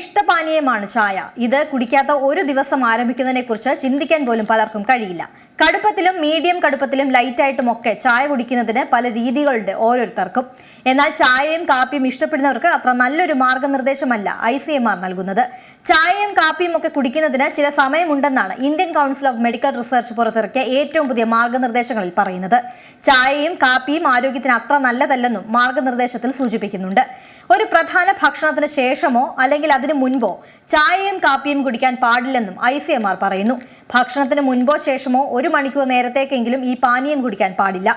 ഇഷ്ടപാനീയമാണ് ചായ. ഇത് കുടിക്കാത്ത ഒരു ദിവസം ആരംഭിക്കുന്നതിനെ കുറിച്ച് ചിന്തിക്കാൻ പോലും പലർക്കും കഴിയില്ല. കടുപ്പത്തിലും മീഡിയം കടുപ്പത്തിലും ലൈറ്റായിട്ടും ഒക്കെ ചായ കുടിക്കുന്നതിന് പല രീതികളുണ്ട് ഓരോരുത്തർക്കും. എന്നാൽ ചായയും കാപ്പിയും ഇഷ്ടപ്പെടുന്നവർക്ക് അത്ര നല്ലൊരു മാർഗനിർദ്ദേശമല്ല ഐ സി എം ആർ നൽകുന്നത്. ചായയും കാപ്പിയും ഒക്കെ കുടിക്കുന്നതിന് ചില സമയമുണ്ടെന്നാണ് Indian council of medical research പുറത്തിറക്കിയ ഏറ്റവും പുതിയ മാർഗനിർദ്ദേശങ്ങളിൽ പറയുന്നത്. ചായയും കാപ്പിയും ആരോഗ്യത്തിന് അത്ര നല്ലതല്ലെന്നും മാർഗനിർദ്ദേശത്തിൽ സൂചിപ്പിക്കുന്നുണ്ട്. ഒരു പ്രധാന ഭക്ഷണത്തിന് ശേഷമോ അല്ലെങ്കിൽ അതിനു മുൻപോ ചായയും കാപ്പിയും കുടിക്കാൻ പാടില്ലെന്നും ഐ സി എം ആർ പറയുന്നു. ഭക്ഷണത്തിന് മുൻപോ ശേഷമോ ഒരു മണിക്കൂർ നേരത്തേക്കെങ്കിലും ഈ പാനീയം കുടിക്കാൻ പാടില്ല.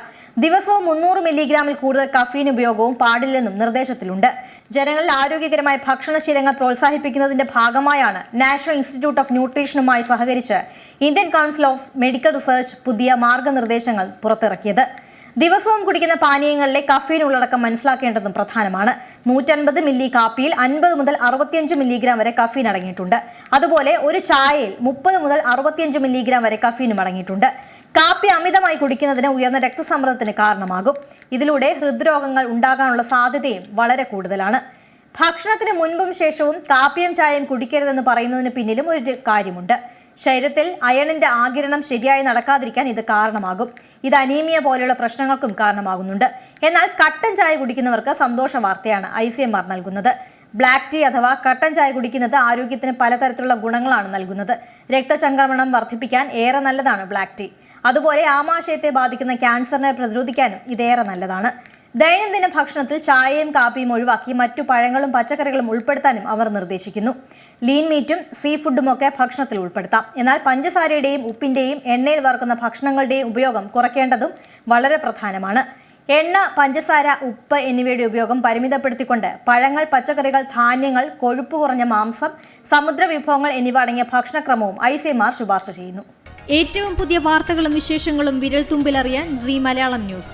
ദിവസവും മുന്നൂറ് മില്ലിഗ്രാമിൽ കൂടുതൽ കഫീൻ ഉപയോഗവും പാടില്ലെന്നും നിർദ്ദേശത്തിലുണ്ട്. ജനങ്ങളിൽ ആരോഗ്യകരമായ ഭക്ഷണശീലങ്ങൾ പ്രോത്സാഹിപ്പിക്കുന്നതിന്റെ ഭാഗമായാണ് നാഷണൽ ഇൻസ്റ്റിറ്റ്യൂട്ട് ഓഫ് ന്യൂട്രീഷനുമായി സഹകരിച്ച് Indian council of medical research പുതിയ മാർഗനിർദ്ദേശങ്ങൾ പുറത്തിറക്കിയത്. ദിവസവും കുടിക്കുന്ന പാനീയങ്ങളിലെ കഫീൻ ഉള്ളടക്കം മനസ്സിലാക്കേണ്ടതും പ്രധാനമാണ്. നൂറ്റൻപത് മില്ലി കാപ്പിയിൽ അൻപത് മുതൽ അറുപത്തിയഞ്ച് മില്ലിഗ്രാം വരെ കഫീൻ അടങ്ങിയിട്ടുണ്ട്. അതുപോലെ ഒരു ചായയിൽ മുപ്പത് മുതൽ അറുപത്തിയഞ്ച് മില്ലിഗ്രാം വരെ കഫീനും അടങ്ങിയിട്ടുണ്ട്. കാപ്പി അമിതമായി കുടിക്കുന്നതിന് ഉയർന്ന രക്തസമ്മർദ്ദത്തിന് കാരണമാകും. ഇതിലൂടെ ഹൃദ്രോഗങ്ങൾ ഉണ്ടാകാനുള്ള സാധ്യതയും വളരെ കൂടുതലാണ്. ഭക്ഷണത്തിന് മുൻപും ശേഷവും കാപ്പിയും ചായയും കുടിക്കരുതെന്ന് പറയുന്നതിന് പിന്നിലും ഒരു കാര്യമുണ്ട്. ശരീരത്തിൽ അയണിന്റെ ആകിരണം ശരിയായി നടക്കാതിരിക്കാൻ ഇത് കാരണമാകും. ഇത് അനീമിയ പോലെയുള്ള പ്രശ്നങ്ങൾക്കും കാരണമാകുന്നുണ്ട്. എന്നാൽ കട്ടൻ ചായ കുടിക്കുന്നവർക്ക് സന്തോഷ വാർത്തയാണ് ഐ സി എം ആർ നൽകുന്നത്. ബ്ലാക്ക് ടീ അഥവാ കട്ടൻ ചായ കുടിക്കുന്നത് ആരോഗ്യത്തിന് പലതരത്തിലുള്ള ഗുണങ്ങളാണ് നൽകുന്നത്. രക്തചംക്രമണം വർദ്ധിപ്പിക്കാൻ ഏറെ നല്ലതാണ് ബ്ലാക്ക് ടീ. അതുപോലെ ആമാശയത്തെ ബാധിക്കുന്ന ക്യാൻസറിനെ പ്രതിരോധിക്കാനും ഇതേറെ നല്ലതാണ്. ദൈനംദിന ഭക്ഷണത്തിൽ ചായയും കാപ്പിയും ഒഴിവാക്കി മറ്റു പഴങ്ങളും പച്ചക്കറികളും ഉൾപ്പെടുത്താനും അവർ നിർദ്ദേശിക്കുന്നു. ലീൻ മീറ്റും സീ ഫുഡും ഒക്കെ ഭക്ഷണത്തിൽ ഉൾപ്പെടുത്താം. എന്നാൽ പഞ്ചസാരയുടെയും ഉപ്പിന്റെയും എണ്ണയിൽ വറുക്കുന്ന ഭക്ഷണങ്ങളുടെയും ഉപയോഗം കുറയ്ക്കേണ്ടതും വളരെ പ്രധാനമാണ്. എണ്ണ പഞ്ചസാര ഉപ്പ് എന്നിവയുടെ ഉപയോഗം പരിമിതപ്പെടുത്തിക്കൊണ്ട് പഴങ്ങൾ പച്ചക്കറികൾ ധാന്യങ്ങൾ കൊഴുപ്പ് കുറഞ്ഞ മാംസം സമുദ്ര വിഭവങ്ങൾ എന്നിവ അടങ്ങിയ ഭക്ഷണക്രമവും ഐ സി എം ആർ ശുപാർശ ചെയ്യുന്നു. ഏറ്റവും പുതിയ വാർത്തകളും വിശേഷങ്ങളും വിരൽ തുമ്പിലറിയാൻ സി മലയാളം ന്യൂസ്.